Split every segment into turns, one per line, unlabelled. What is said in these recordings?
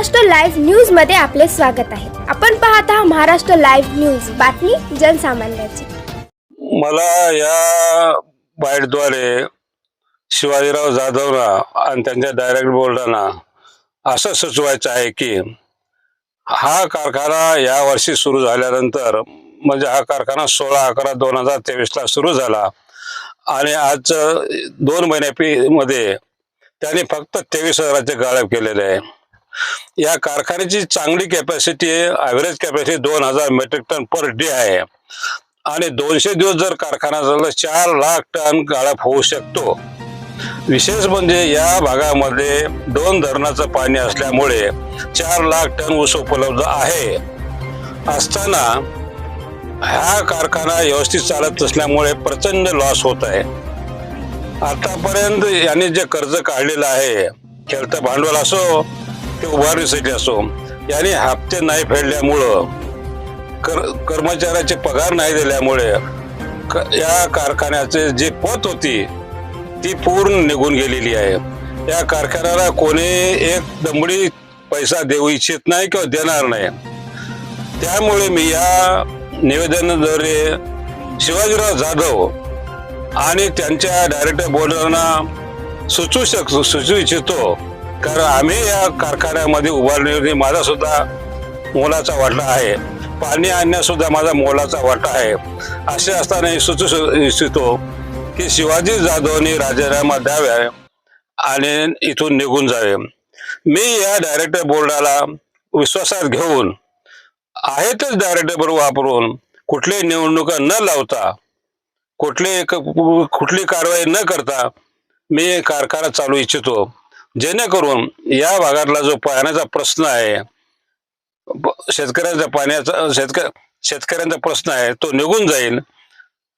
Maharashtra live न्यूजमध्ये आपले स्वागत आहे. आपण पाहत आहात महाराष्ट्र लाईव्ह न्यूज. बातमी जनसामान्याची.
मला या बाईटद्वारे शिवाजीराव जाधवना आणि त्यांच्या डायरेक्ट बोर्डांना असं सुचवायचं आहे की हा कारखाना या वर्षी सुरू झाल्यानंतर म्हणजे हा कारखाना सोळा अकरा दोन हजार तेवीसला सुरू झाला. आणि आज दोन महिन्यापी मध्ये त्याने फक्त तेवीस हजाराचे गाळप केलेले आहे. या कारखान्याची चांगली कॅपॅसिटी ॲव्हरेज कॅपॅसिटी दोन हजार मेट्रिक टन पर डे आहे. आणि दोनशे दिवस जर कारखाना झाला तर चार लाख टन गाळप होऊ शकतो. विशेष म्हणजे या भागामध्ये दोन धरणाचं पाणी असल्यामुळे चार लाख टन ऊस उपलब्ध आहे. असताना हा कारखाना व्यवस्थित चालत असल्यामुळे प्रचंड लॉस होत आहे. आतापर्यंत यांनी जे कर्ज काढलेलं आहे खेळतं भांडवल असो ते उभारण्यासाठी असो. याने हप्ते नाही फेडल्यामुळं कर कर्मचाऱ्याचे पगार नाही दिल्यामुळे क- या कारखान्याचे जी पत होती ती पूर्ण निघून गेलेली आहे. या कारखान्याला कोणी एक दमडी पैसा देऊ इच्छित नाही किंवा देणार नाही. त्यामुळे मी या निवेदनाद्वारे शिवाजीराव जाधव आणि त्यांच्या डायरेक्टर बोर्डांना सुचू शक सुचवू इच्छितो कारण आम्ही या कारखान्यामध्ये उभारण्यामध्ये माझा सुद्धा मोलाचा वाटा आहे. पाणी आणण्यास सुद्धा माझा मोलाचा वाटा आहे. असे असताना सुचू इच्छितो की शिवाजी जाधवने राजीनामा द्याव्या आणि इथून निघून जावे. मी या डायरेक्टर बोर्डाला विश्वासात घेऊन आहेतच डायरेक्टर बोर्ड वापरून कुठलीही निवडणुका न लावता कुठली कुठली कारवाई न करता मी कारखाना चालू इच्छितो. जेणेकरून या भागातला जो पाण्याचा प्रश्न आहे शेतकऱ्यांचा पाण्याचा शेतक शेतकऱ्यांचा प्रश्न आहे तो निघून जाईल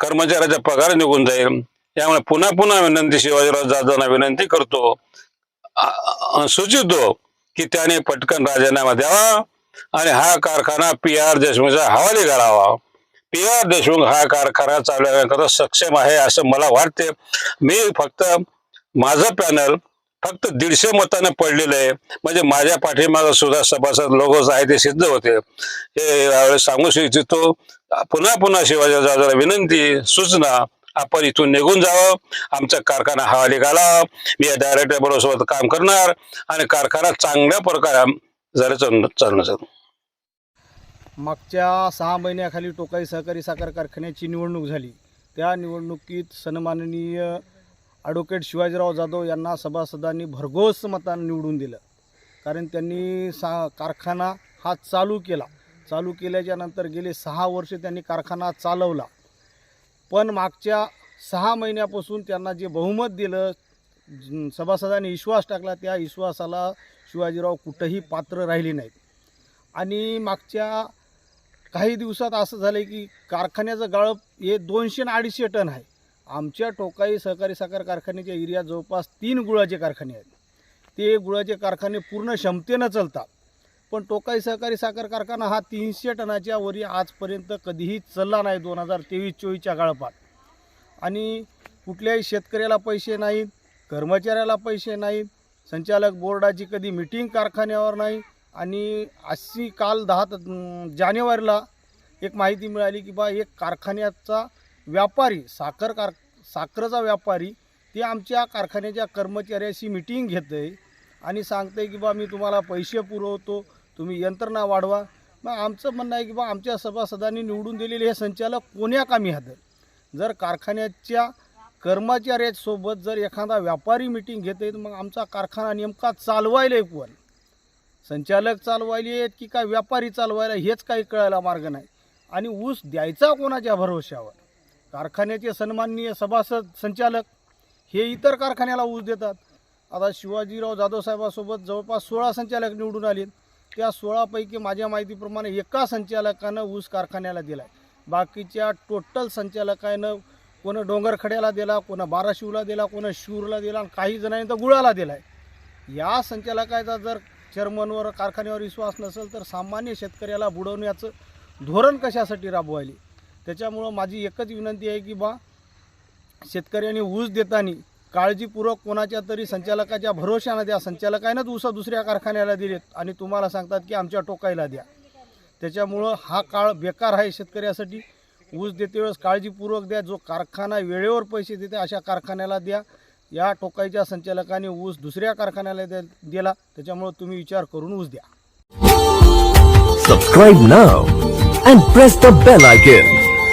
कर्मचाऱ्याचा पगार निघून जाईल. यामुळे पुन्हा पुन्हा विनंती शिवाजीराव जाधवना विनंती करतो सुचितो की त्याने पटकन राजीनामा द्यावा आणि हा कारखाना पी आर देशमुखचा हवाली करावा. पी आर देशमुख हा कारखाना चालवण्याकरता सक्षम आहे असं मला वाटते. मी फक्त माझं पॅनल फक्त दीडशे मताने पडलेलं आहे. म्हणजे माझ्या पाठीमागं सुद्धा सभासद लोक आहे ते सिद्ध होते. हे सांगू इच्छितो पुन्हा पुन्हा शिवाजी जाधवला विनंती सूचना आपण इथून निघून जावं. आमचा कारखाना हवाली निघाला मी या डायरेक्टर बरोबर सोबत काम करणार आणि कारखाना चांगल्या प्रकारे जरा चालणं चालणार
मागच्या सहा महिन्याखाली टोकाई सहकारी साखर कारखान्याची निवडणूक झाली. त्या निवडणुकीत सन्माननीय ॲडव्होकेट शिवाजीराव जाधव यांना सभासदांनी भरघोस मतानं निवडून दिलं. कारण त्यांनी सा कारखाना हा चालू केला. चालू केल्याच्यानंतर गेले सहा वर्ष त्यांनी कारखाना चालवला. पण मागच्या सहा महिन्यापासून त्यांना जे बहुमत दिलं सभासदांनी विश्वास टाकला त्या विश्वासाला शिवाजीराव कुठंही पात्र राहिले नाहीत. आणि मागच्या काही दिवसात असं झालं की कारखान्याचं गाळप हे दोनशे आणि अडीचशे टन आहे. आमच्या टोकाई सहकारी साखर कारखान्याच्या एरियात जवळपास तीन गुळाचे कारखाने आहेत. ते गुळाचे कारखाने पूर्ण क्षमतेनं चालतात. पण टोकाई सहकारी साखर कारखाना हा तीनशे टनाच्या वरी आजपर्यंत कधीही चालला नाही दोन हजार तेवीस चोवीसच्या काळपात आणि कुठल्याही शेतकऱ्याला पैसे नाहीत कर्मचाऱ्याला पैसे नाहीत संचालक बोर्डाची कधी मिटिंग कारखान्यावर नाही. आणि अशी काल दहा जानेवारीला एक माहिती मिळाली की बा एक कारखान्याचा व्यापारी साखर कार साखरेचा व्यापारी ते आमच्या कारखान्याच्या कर्मचाऱ्याशी मिटिंग घेतं आहे आणि सांगतं आहे की बा मी तुम्हाला पैसे पुरवतो तुम्ही यंत्रणा वाढवा. मग आमचं म्हणणं आहे की बा आमच्या सभासदांनी निवडून दिलेले हे संचालक कोण्या कामी हातं जर कारखान्याच्या कर्मचाऱ्यासोबत जर एखादा व्यापारी मिटिंग घेत तर मग आमचा कारखाना नेमका चालवायला कोण? संचालक चालवायले आहेत की काय व्यापारी चालवायला हेच काही कळायला मार्ग नाही. आणि ऊस द्यायचा कोणाच्या भरोश्यावर कारखान्याचे सन्माननीय सभासद संचालक हे इतर कारखान्याला ऊस देतात. आता शिवाजीराव जाधव साहेबासोबत जवळपास सोळा संचालक निवडून आले त्या सोळापैकी माझ्या माहितीप्रमाणे एका संचालकानं ऊस कारखान्याला दिला आहे बाकीच्या टोटल संचालकानं कोण डोंगरखड्याला दिला कोणा बाराशिवला दिला कोणा शिवरला दिला आणि काही जणांनी तर गुळाला दिला आहे या संचालकाचा जर चेअरमनवर कारखान्यावर विश्वास नसेल तर सामान्य शेतकऱ्याला बुडवण्याचं धोरण कशासाठी राबवायले? त्याच्यामुळं माझी एकच विनंती आहे की बा शेतकऱ्यांनी ऊस देताना काळजीपूर्वक कोणाच्या तरी संचालकाच्या भरोशानं द्या. संचालकानंच ऊस दुसऱ्या कारखान्याला दिलेत आणि तुम्हाला सांगतात की आमच्या टोकाईला द्या. त्याच्यामुळं हा काळ बेकार आहे शेतकऱ्यासाठी. ऊस देते वेळेस काळजीपूर्वक द्या. जो कारखाना वेळेवर पैसे देते अशा कारखान्याला द्या. या टोकाईच्या संचालकाने ऊस दुसऱ्या कारखान्याला द्या दिला. त्याच्यामुळं तुम्ही विचार करून ऊस द्या.
Subscribe now and press the bell icon.